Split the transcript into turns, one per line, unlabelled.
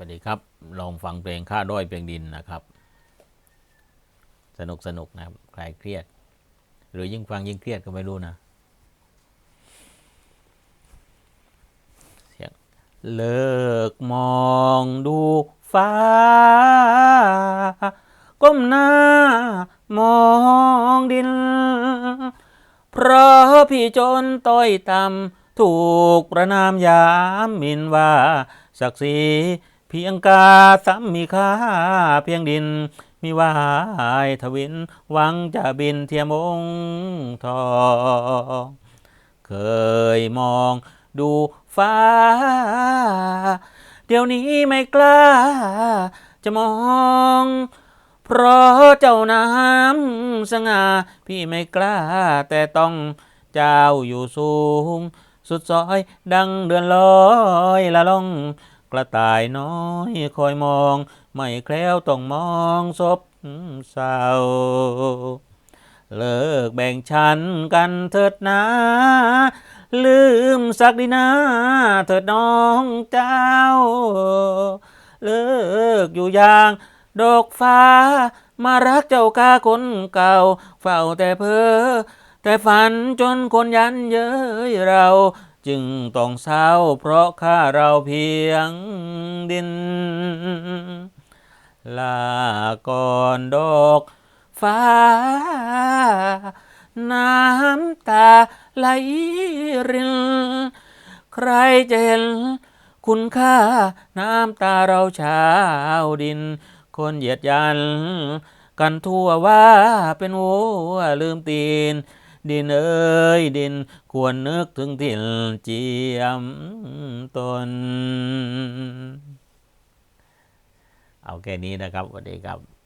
สวัสดีครับ ลองฟังเพลงข้าด้อยเพียงดินนะครับ สนุกสนุกนะครับคลายเครียด หรือยิ่งฟังยิ่งเครียดก็ไม่รู้นะเสียงเลิกมองดูฟ้า ก้มหน้ามองดิน เพราะพี่จนต้อยต่ำถูกประนามยามมินว่าศักดิ์ศรี เพียงกาซ้ำมีค่าเพียงดิน มีวายทวินหวังจะบินเทียมองทองเคยมองดูฟ้า เดี๋ยวนี้ไม่กล้า จะมอง เพราะเจ้าน้ำสง่าพี่ไม่กล้า แต่ต้องเจ้าอยู่สูง สุดซอยดังเดือนลอยละล่อง กระต่ายน้อยคอยมอง ไม่แคล้วต้องมองศพเศร้า เลิกแบ่งชั้นกันเถิดนะ ลืมสักดีนาเถิดน้องเจ้า เลิกอยู่อย่างดอกฟ้า มารักเจ้ากาคนเก่า เฝ้าแต่เพ้อแต่ฝันจนคนยันเย้ยเรา จึงต้องเศร้าเพราะข้าเราเพียงดิน ลาก่อนดอกฟ้า น้ำตาไหลริน ใครจะเห็นคุณค่าน้ำตาเราชาวดิน คนเหยียดยัน กันทั่วว่าเป็นวัวลืมตีน ดินเอ้ยดินควรนึกถึงถิ่นเจียมตน เอาแค่นี้นะครับสวัสดีครับ